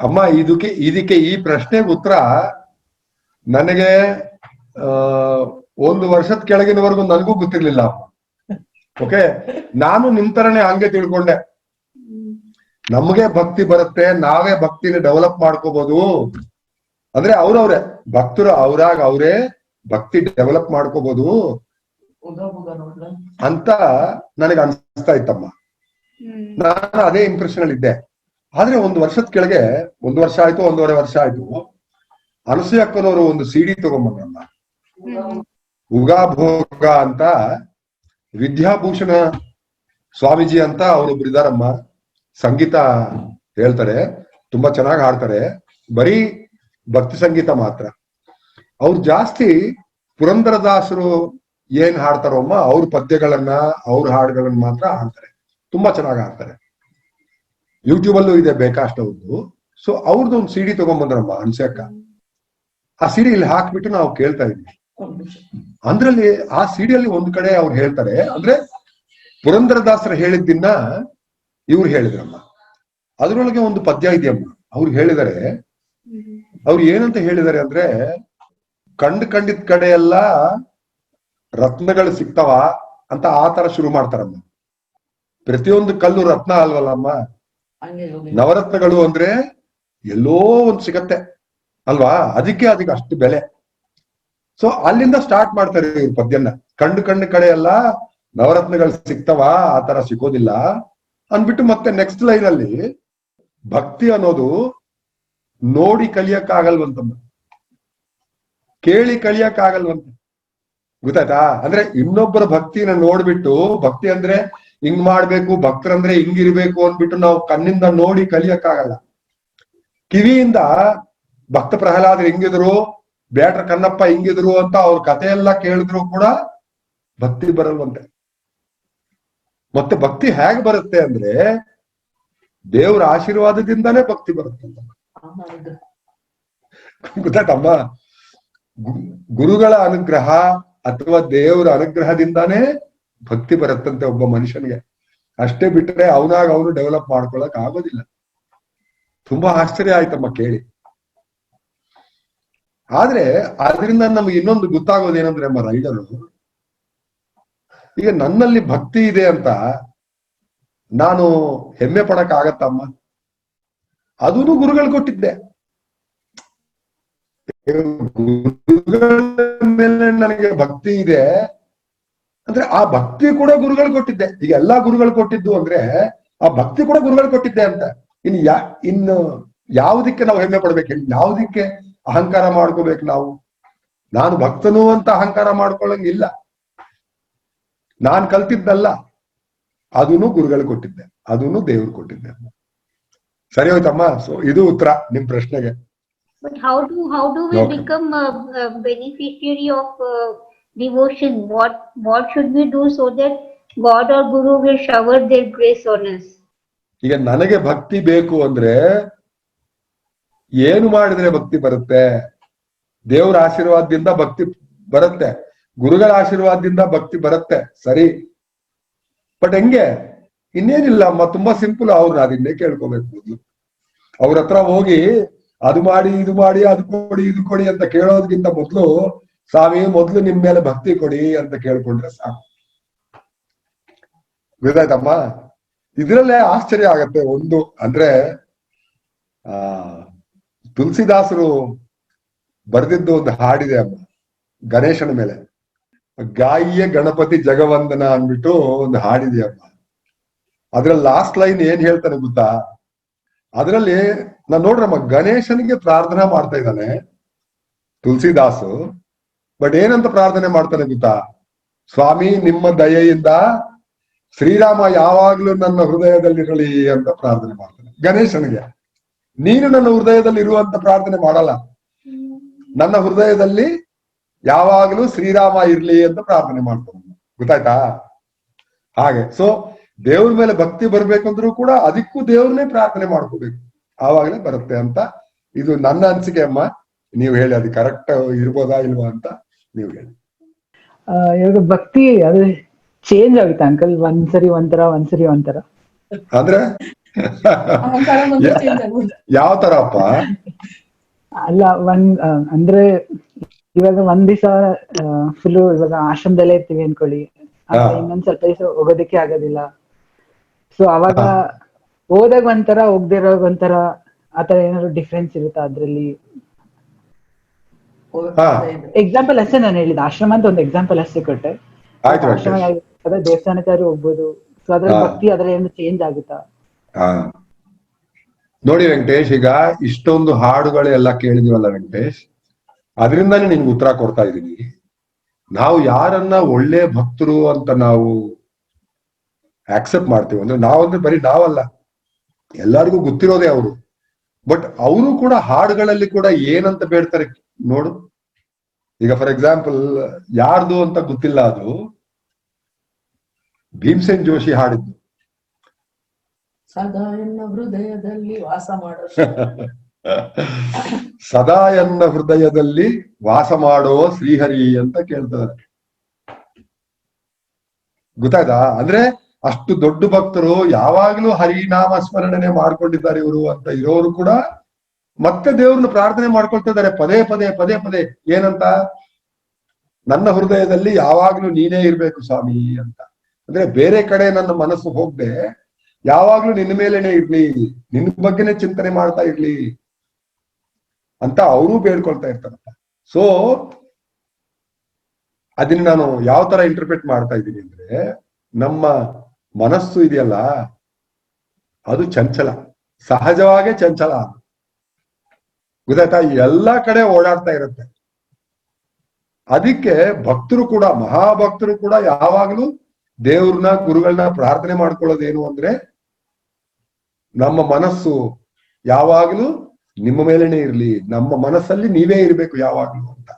ಅಮ್ಮ ಇದಕ್ಕೆ ಇದಕ್ಕೆ ಈ ಪ್ರಶ್ನೆಗೆ ಉತ್ತರ ನನಗೆ ಆ ಒಂದು ವರ್ಷದ ಕೆಳಗಿನವರೆಗೂ ನನಗೂ ಗೊತ್ತಿರ್ಲಿಲ್ಲ. ಓಕೆ? ನಾನು ನಿಮ್ ತರನೇ ಹಂಗೆ ತಿಳ್ಕೊಂಡೆ. ನಮ್ಗೆ ಭಕ್ತಿ ಬರುತ್ತೆ ನಾವೇ ಭಕ್ತಿನ ಡೆವಲಪ್ ಮಾಡ್ಕೋಬಹುದು ಅಂದ್ರೆ ಅವ್ರವ್ರೆ ಭಕ್ತರು ಅವ್ರಾಗ ಅವರೇ ಭಕ್ತಿ ಡೆವಲಪ್ ಮಾಡ್ಕೋಬಹುದು ಅಂತ ನನಗೆ ಅನ್ಸ್ತಾ ಇತ್ತಮ್ಮ. ನಾನು ಅದೇ ಇಂಪ್ರೆಷನ್ ಅಲ್ಲಿ ಇದ್ದೆ ಆದ್ರೆ ಒಂದು ವರ್ಷದ ಕೆಳಗೆ ಒಂದು ವರ್ಷ ಆಯ್ತು, ಒಂದೂವರೆ ವರ್ಷ ಆಯ್ತು. ಅನಸೂಯ ಅಕ್ಕನವರು ಒಂದು ಸಿಡಿ ಉಗಾ ಉಗಾಭೋಗ ಅಂತ ವಿದ್ಯಾಭೂಷಣ ಸ್ವಾಮೀಜಿ ಅಂತ ಅವರೊಬ್ರು ಇದಾರಮ್ಮ. ಸಂಗೀತ ಹೇಳ್ತಾರೆ. ತುಂಬಾ ಚೆನ್ನಾಗಿ ಹಾಡ್ತಾರೆ. ಬರೀ ಭಕ್ತಿ ಸಂಗೀತ ಮಾತ್ರ. ಅವ್ರು ಜಾಸ್ತಿ ಪುರಂದರದಾಸರು ಏನ್ ಹಾಡ್ತಾರೋ ಅಮ್ಮ, ಅವ್ರ ಪದ್ಯಗಳನ್ನ, ಅವ್ರ ಹಾಡುಗಳನ್ನ ಮಾತ್ರ ಹಾಡ್ತಾರೆ. ತುಂಬಾ ಚೆನ್ನಾಗಿ ಹಾಡ್ತಾರೆ. ಯೂಟ್ಯೂಬ್ ಅಲ್ಲೂ ಇದೆ ಬೇಕಾಷ್ಟು ಅವ್ರದ್ದು ಸೊ ಅವ್ರದ್ದು ಒಂದು ಸಿಡಿ ತಗೊಂಡ್ಬಂದ್ರಮ್ಮ ಅನ್ಸಕ್ಕ ಆ ಸಿಡಿ ಇಲ್ಲಿ ಹಾಕ್ಬಿಟ್ಟು ನಾವು ಕೇಳ್ತಾ ಇದ್ವಿ. ಅಂದ್ರಲ್ಲಿ ಆ ಸಿಡಿಯಲ್ಲಿ ಒಂದ್ ಕಡೆ ಅವ್ರು ಹೇಳ್ತಾರೆ, ಅಂದ್ರೆ ಪುರಂದರದಾಸರು ಹೇಳಿದ್ದನ್ನ ಇವ್ರು ಹೇಳಿದ್ರಮ್ಮ. ಅದ್ರೊಳಗೆ ಒಂದು ಪದ್ಯ ಇದೆಯಮ್ಮ. ಅವ್ರು ಹೇಳಿದರೆ, ಅವ್ರು ಏನಂತ ಹೇಳಿದ್ದಾರೆ ಅಂದ್ರೆ, ಕಂಡ್ ಕಂಡಿದ್ ಕಡೆ ಎಲ್ಲ ರತ್ನಗಳು ಸಿಗ್ತಾವ? ಅಂತ ಆ ತರ ಶುರು ಮಾಡ್ತಾರಮ್ಮ. ಪ್ರತಿಯೊಂದು ಕಲ್ಲು ರತ್ನ ಅಲ್ವಲ್ಲಮ್ಮ. ನವರತ್ನಗಳು ಅಂದ್ರೆ ಎಲ್ಲೋ ಒಂದು ಸಿಗತ್ತೆ. ಅಲ್ವಾ? ಅದಕ್ಕೆ ಅದಕ್ಕೆ ಅಷ್ಟು ಬೆಲೆ. ಸೊ ಅಲ್ಲಿಂದ ಸ್ಟಾರ್ಟ್ ಮಾಡ್ತಾರೆ ಇವ್ರ ಪದ್ಯನ. ಕಂಡು ಕಂಡು ಕಡೆ ಎಲ್ಲ ನವರತ್ನಗಳು ಸಿಗ್ತಾವ? ಆ ತರ ಸಿಗೋದಿಲ್ಲ. ಅಂದ್ಬಿಟ್ಟು ಮತ್ತೆ ನೆಕ್ಸ್ಟ್ ಲೈನ್ ಅಲ್ಲಿ ಭಕ್ತಿ ಅನ್ನೋದು ನೋಡಿ ಕಲಿಯಕ್ಕಾಗಲ್ವಂತಮ್ಮ ಕೇಳಿ ಕಲಿಯಕ್ಕಾಗಲ್ವಂತ. ಗೊತ್ತಾಯ್ತಾ? ಅಂದ್ರೆ ಇನ್ನೊಬ್ಬರ ಭಕ್ತಿನ ನೋಡ್ಬಿಟ್ಟು, ಭಕ್ತಿ ಅಂದ್ರೆ ಹಿಂಗ್ ಮಾಡ್ಬೇಕು, ಭಕ್ತರಂದ್ರೆ ಹಿಂಗಿರ್ಬೇಕು ಅಂದ್ಬಿಟ್ಟು ನಾವು ಕಣ್ಣಿಂದ ನೋಡಿ ಕಲಿಯಕ್ಕಾಗಲ್ಲ. ಕಿವಿಯಿಂದ ಭಕ್ತ ಪ್ರಹ್ಲಾದ್ ಹಿಂಗಿದ್ರು ಬೇಟ್ರ ಕನ್ನಪ್ಪ ಹಿಂಗಿದ್ರು ಅಂತ ಅವ್ರ ಕಥೆ ಎಲ್ಲ ಕೇಳಿದ್ರು ಕೂಡ ಭಕ್ತಿ ಬರಲ್ವಂತೆ. ಮತ್ತೆ ಭಕ್ತಿ ಹೇಗ್ ಬರುತ್ತೆ ಅಂದ್ರೆ ದೇವ್ರ ಆಶೀರ್ವಾದದಿಂದಾನೇ ಭಕ್ತಿ ಬರುತ್ತೆ ಗೊತ್ತಾಯ್ತಮ್ಮ? ಗುರುಗಳ ಅನುಗ್ರಹ ಅಥವಾ ದೇವರ ಅನುಗ್ರಹದಿಂದಾನೇ ಭಕ್ತಿ ಬರುತ್ತಂತೆ ಒಬ್ಬ ಮನುಷ್ಯನಿಗೆ. ಅಷ್ಟೇ ಬಿಟ್ರೆ ಅವನಾಗ ಅವನು ಡೆವಲಪ್ ಮಾಡ್ಕೊಳಕ್ ಆಗೋದಿಲ್ಲ. ತುಂಬಾ ಆಶ್ಚರ್ಯ ಆಯ್ತಮ್ಮ ಕೇಳಿ. ಆದ್ರೆ ಅದರಿಂದ ನಮ್ಗೆ ಇನ್ನೊಂದು ಗೊತ್ತಾಗೋದೇನಂದ್ರೆ ಅಮ್ಮ ರೈಡರು, ಈಗ ನನ್ನಲ್ಲಿ ಭಕ್ತಿ ಇದೆ ಅಂತ ನಾನು ಹೆಮ್ಮೆ ಪಡಕ್ ಆಗತ್ತಮ್ಮ. ಅದೂ ಗುರುಗಳು ಕೊಟ್ಟಿದ್ದೆ. ಗುರುಗಳ ಮೇಲೆ ನನಗೆ ಭಕ್ತಿ ಇದೆ. ಅಂದ್ರೆ ಆ ಭಕ್ತಿ ಕೂಡ ಗುರುಗಳು ಕೊಟ್ಟಿದ್ದೆ. ಈಗ ಎಲ್ಲಾ ಗುರುಗಳು ಕೊಟ್ಟಿದ್ದು ಅಂದ್ರೆ ಆ ಭಕ್ತಿ ಕೂಡ ಗುರುಗಳು ಕೊಟ್ಟಿದ್ದೆ ಅಂತ. ಇನ್ ಯಾ ಇನ್ನು ಯಾವುದಕ್ಕೆ ನಾವು ಹೆಮ್ಮೆ ಪಡ್ಬೇಕು? ಯಾವುದಕ್ಕೆ ಅಹಂಕಾರ ಮಾಡ್ಕೋಬೇಕು ನಾವು? ನಾನು ಭಕ್ತನು ಅಂತ ಅಹಂಕಾರ ಮಾಡ್ಕೊಳ್ಳಂಗಿಲ್ಲ. ನಾನ್ ಕಲ್ತಿದ್ದಲ್ಲ. ಅದನ್ನು ಗುರುಗಳು ಕೊಟ್ಟಿದ್ದೆ. ಅದೂನು ದೇವ್ರು ಕೊಟ್ಟಿದ್ದೆ. ಸರಿ ಹೋಯ್ತಮ್ಮ. ಸೊ ಇದು ಉತ್ತರ ನಿಮ್ ಪ್ರಶ್ನೆಗೆ. But how do how do we Okay. become a, a beneficiary of uh, devotion? What what should we do so that God or Guru will shower their grace on us? ಈಗ ನನಗೆ ಭಕ್ತಿ ಬೇಕು ಅಂದ್ರೆ ಏನು ಮಾಡಿದ್ರೆ ಭಕ್ತಿ ಬರುತ್ತೆ? ದೇವರ ಆಶೀರ್ವಾದದಿಂದ ಭಕ್ತಿ ಬರುತ್ತೆ. ಗುರುಗಳ ಆಶೀರ್ವಾದದಿಂದ ಭಕ್ತಿ ಬರುತ್ತೆ. ಸರಿ. ಬಟ್ ಹೆಂಗೆ? ಇನ್ನೇನಿಲ್ಲ. ಅಮ್ಮ ತುಂಬಾ ಸಿಂಪಲ್ ಅವ್ರನ್ನ ಅದನ್ನೇ ಕೇಳ್ಕೋಬೇಕು ಮೊದ್ಲು. ಅವ್ರ ಹತ್ರ ಹೋಗಿ ಅದು ಮಾಡಿ, ಇದು ಮಾಡಿ, ಅದು ಕೊಡಿ, ಇದು ಕೊಡಿ ಅಂತ ಕೇಳೋದಕ್ಕಿಂತ ಮೊದ್ಲು ಸ್ವಾಮಿ, ಮೊದ್ಲು ನಿಮ್ ಮೇಲೆ ಭಕ್ತಿ ಕೊಡಿ ಅಂತ ಕೇಳ್ಕೊಂಡ್ರೆ ಸಾಕು. ಗೊತ್ತಾಯ್ತಮ್ಮ? ಇದ್ರಲ್ಲೇ ಆಶ್ಚರ್ಯ ಆಗತ್ತೆ ಒಂದು, ಅಂದ್ರೆ, ಆ ತುಳಸಿದಾಸರು ಬರೆದಿದ್ದು ಒಂದು ಹಾಡಿದೆ ಅಮ್ಮ, ಗಣೇಶನ ಮೇಲೆ. ಗಾಯಿಯ ಗಣಪತಿ ಜಗವಂದನ ಅಂದ್ಬಿಟ್ಟು ಒಂದು ಹಾಡಿದೆ ಅಮ್ಮ. ಅದ್ರಲ್ಲಿ ಲಾಸ್ಟ್ ಲೈನ್ ಏನ್ ಹೇಳ್ತಾನೆ ಗೊತ್ತಾ? ಅದ್ರಲ್ಲಿ, ನಾನ್ ನೋಡ್ರಮ್ಮ, ಗಣೇಶನಿಗೆ ಪ್ರಾರ್ಥನಾ ಮಾಡ್ತಾ ಇದ್ದಾನೆ ತುಳಸಿದಾಸು ಬಟ್ ಏನಂತ ಪ್ರಾರ್ಥನೆ ಮಾಡ್ತಾನೆ ಗೊತ್ತಾ ಸ್ವಾಮಿ, ನಿಮ್ಮ ದಯೆಯಿಂದ ಶ್ರೀರಾಮ ಯಾವಾಗ್ಲೂ ನನ್ನ ಹೃದಯದಲ್ಲಿರಲಿ ಅಂತ ಪ್ರಾರ್ಥನೆ ಮಾಡ್ತಾನೆ. ಗಣೇಶನಿಗೆ, ನೀನು ನನ್ನ ಹೃದಯದಲ್ಲಿ ಇರುವಂತ ಪ್ರಾರ್ಥನೆ ಮಾಡಲ್ಲ. ನನ್ನ ಹೃದಯದಲ್ಲಿ ಯಾವಾಗ್ಲೂ ಶ್ರೀರಾಮ ಇರ್ಲಿ ಅಂತ ಪ್ರಾರ್ಥನೆ ಮಾಡ್ತಾನೆ. ಗೊತ್ತಾಯ್ತಾ? ಹಾಗೆ ಸೊ ದೇವ್ರ ಮೇಲೆ ಭಕ್ತಿ ಬರ್ಬೇಕಂದ್ರೂ ಕೂಡ ಅದಕ್ಕೂ ದೇವ್ರನ್ನೇ ಪ್ರಾರ್ಥನೆ ಮಾಡ್ಕೋಬೇಕು. ಆವಾಗಲೇ ಬರುತ್ತೆ ಅಂತ. ಇದು ನನ್ನ ಅನಿಸಿಕೆ ಅಮ್ಮ. ನೀವು ಹೇಳಿ, ಅದು ಕರೆಕ್ಟ್ ಇರ್ಬೋದಾ ಇಲ್ವಾ ಅಂತ ನೀವು ಹೇಳಿ ಆ, ಇವಾಗ ಭಕ್ತಿ ಅದು ಚೇಂಜ್ ಆಗುತ್ತೆ ಅಂಕಲ್ ಒಂದ್ಸರಿ ಒಂಥರ ಒಂದ್ಸರಿ ಒಂಥರ. ಅಂದ್ರೆ ಯಾವ ತರಪ್ಪ? ಅಲ್ಲ ಒಂದ್ ಅಂದ್ರೆ ಇವಾಗ ಒಂದ್ ದಿವಸ ಫುಲ್ ಇವಾಗ ಆಶ್ರಮದಲ್ಲೇ ಇರ್ತೀವಿ ಅನ್ಕೊಳ್ಳಿ. ಇನ್ನೊಂದ್ ಸ್ವಲ್ಪ ದಿವಸ ಹೋಗೋದಕ್ಕೆ ಆಗೋದಿಲ್ಲ. ಸೊ ಅವಾಗ ಹೋದಾಗ ಒಂಥರ ಹೋಗ್ದಿರೋ ಒಂಥರ ಆತರ ಏನಾದ್ರು ಡಿಫ್ರೆನ್ಸ್ ಇರುತ್ತಾ ಅದ್ರಲ್ಲಿ. ಎಕ್ಸಾಂಪಲ್ ಅಷ್ಟೇ ನಾನು ಹೇಳಿದ ಆಶ್ರಮ ಅಂತ ಒಂದು ಎಕ್ಸಾಂಪಲ್ ಅಷ್ಟೇ ಕೊಟ್ಟೆ. ಆಶ್ರಮ ಯಾವ್ದು- ದೇವಸ್ಥಾನಕ್ಕಾದ್ರೂ ಹೋಗ್ಬೋದು. ಸೊ ಅದ್ರಲ್ಲಿ ಭಕ್ತಿ ಅದ್ರ ಏನು ಚೇಂಜ್ ಆಗುತ್ತಾ? ಹಾ. ನೋಡಿ ವೆಂಕಟೇಶ್ ಈಗ ಇಷ್ಟೊಂದು ಹಾಡುಗಳೆಲ್ಲ ಕೇಳಿದಿವಲ್ಲ ವೆಂಕಟೇಶ್. ಅದರಿಂದಾನೇ ನಿನ್ಗೆ ಉತ್ತರ ಕೊಡ್ತಾ ಇದೀನಿ ನಾವು ಯಾರನ್ನ ಒಳ್ಳೆ ಭಕ್ತರು ಅಂತ ನಾವು ಆಕ್ಸೆಪ್ಟ್ ಮಾಡ್ತೀವಿ ಅಂದ್ರೆ ನಾವಂದ್ರೆ ಬರೀ ನಾವಲ್ಲ. ಎಲ್ಲರಿಗೂ ಗೊತ್ತಿರೋದೇ ಅವರು. ಬಟ್ ಅವರು ಕೂಡ ಹಾಡುಗಳಲ್ಲಿ ಕೂಡ ಏನಂತ ಬೇಡ್ತಾರೆ? ನೋಡು. ಈಗ ಫಾರ್ ಎಕ್ಸಾಂಪಲ್ ಯಾರ್ದು ಅಂತ ಗೊತ್ತಿಲ್ಲ ಅದು ಭೀಮಸೇನ್ ಜೋಶಿ ಹಾಡಿದ್ದು. ಸದಾ ಎನ್ನ ಹೃದಯದಲ್ಲಿ ವಾಸ ಮಾಡೋ ಸದಾ ಎನ್ನ ಹೃದಯದಲ್ಲಿ ವಾಸ ಮಾಡೋ ಶ್ರೀಹರಿ ಅಂತ ಕೇಳ್ತಾರೆ. ಗೊತ್ತಾಯ್ತಾ? ಅಂದ್ರೆ ಅಷ್ಟು ದೊಡ್ಡ ಭಕ್ತರು ಯಾವಾಗ್ಲೂ ಹರಿನಾಮ ಸ್ಮರಣೆ ಮಾಡ್ಕೊಂಡಿದ್ದಾರೆ ಇವರು ಅಂತ ಇರೋರು ಕೂಡ ಮತ್ತೆ ದೇವ್ರನ್ನ ಪ್ರಾರ್ಥನೆ ಮಾಡ್ಕೊಳ್ತಾ ಇದ್ದಾರೆ ಪದೇ ಪದೇ ಪದೇ ಪದೇ. ಏನಂತ? ನನ್ನ ಹೃದಯದಲ್ಲಿ ಯಾವಾಗ್ಲೂ ನೀನೇ ಇರ್ಬೇಕು ಸ್ವಾಮಿ ಅಂತ. ಅಂದ್ರೆ ಬೇರೆ ಕಡೆ ನನ್ನ ಮನಸ್ಸು ಹೋಗ್ದೆ, ಯಾವಾಗ್ಲೂ ನಿನ್ನ ಮೇಲೇನೆ ಇರ್ಲಿ, ನಿನ್ನ ಬಗ್ಗೆನೇ ಚಿಂತನೆ ಮಾಡ್ತಾ ಇರ್ಲಿ ಅಂತ ಅವರು ಬೇಡ್ಕೊಳ್ತಾ ಇರ್ತಾರಪ್ಪ. ಸೊ ಅದನ್ನ ನಾನು ಯಾವ ತರ ಇಂಟರ್ಪ್ರಿಟ್ ಮಾಡ್ತಾ ಇದ್ದೀನಿ ಅಂದ್ರೆ, ನಮ್ಮ ಮನಸ್ಸು ಇದೆಯಲ್ಲ, ಅದು ಚಂಚಲ. ಸಹಜವಾಗೇ ಚಂಚಲ ಗೊತ್ತಾಯ್ತಾ ಎಲ್ಲಾ ಕಡೆ ಓಡಾಡ್ತಾ ಇರುತ್ತೆ ಅದಕ್ಕೆ ಭಕ್ತರು ಕೂಡ ಮಹಾಭಕ್ತರು ಕೂಡ ಯಾವಾಗಲೂ ದೇವ್ರನ್ನ ಗುರುಗಳನ್ನ ಪ್ರಾರ್ಥನೆ ಮಾಡ್ಕೊಳ್ಳೋದೇನು ಅಂದ್ರೆ ನಮ್ಮ ಮನಸ್ಸು ಯಾವಾಗಲೂ ನಿಮ್ಮ ಮೇಲೇನೆ ಇರ್ಲಿ ನಮ್ಮ ಮನಸ್ಸಲ್ಲಿ ನೀವೇ ಇರ್ಬೇಕು ಯಾವಾಗ್ಲೂ ಅಂತ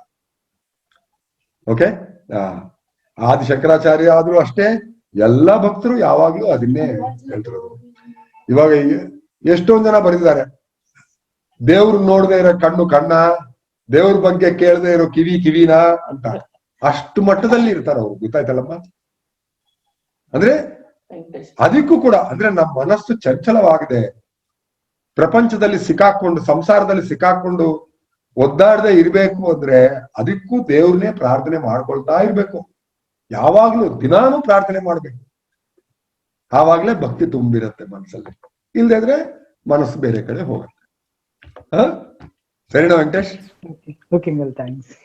ಓಕೆ ಆದಿ ಶಂಕರಾಚಾರ್ಯ ಆದ್ರೂ ಅಷ್ಟೇ ಎಲ್ಲಾ ಭಕ್ತರು ಯಾವಾಗ್ಲೂ ಅದನ್ನೇ ಹೇಳ್ತಿರೋದು ಇವಾಗ ಎಷ್ಟೊಂದ್ ಜನ ಬರೆದಿದ್ದಾರೆ ದೇವ್ರು ನೋಡದೆ ಇರೋ ಕಣ್ಣು ಕಣ್ಣ, ದೇವ್ರ ಬಗ್ಗೆ ಕೇಳದೆ ಇರೋ ಕಿವಿ ಕಿವಿನ ಅಂತ. ಅಷ್ಟು ಮಟ್ಟದಲ್ಲಿ ಇರ್ತಾರ ಅವ್ರು, ಗೊತ್ತಾಯ್ತಲ್ಲಮ್ಮ? ಅಂದ್ರೆ ಅದಕ್ಕೂ ಕೂಡ, ಅಂದ್ರೆ ನಮ್ಮ ಮನಸ್ಸು ಚಂಚಲವಾಗಿದೆ. ಪ್ರಪಂಚದಲ್ಲಿ ಸಿಕ್ಕಾಕೊಂಡು, ಸಂಸಾರದಲ್ಲಿ ಸಿಕ್ಕಾಕೊಂಡು ಒದ್ದಾಡದೆ ಇರ್ಬೇಕು ಅಂದ್ರೆ ಅದಕ್ಕೂ ದೇವ್ರನ್ನೇ ಪ್ರಾರ್ಥನೆ ಮಾಡ್ಕೊಳ್ತಾ ಇರ್ಬೇಕು. ಯಾವಾಗ್ಲೂ ದಿನಾನು ಪ್ರಾರ್ಥನೆ ಮಾಡ್ಬೇಕು. ಆವಾಗ್ಲೇ ಭಕ್ತಿ ತುಂಬಿರತ್ತೆ ಮನಸ್ಸಲ್ಲಿ. ಇಲ್ದೇ ಇದ್ರೆ ಮನಸ್ಸು ಬೇರೆ ಕಡೆ ಹೋಗುತ್ತೆ Huh? Very enough, Venkatesh. Okay. Okay, well, thanks.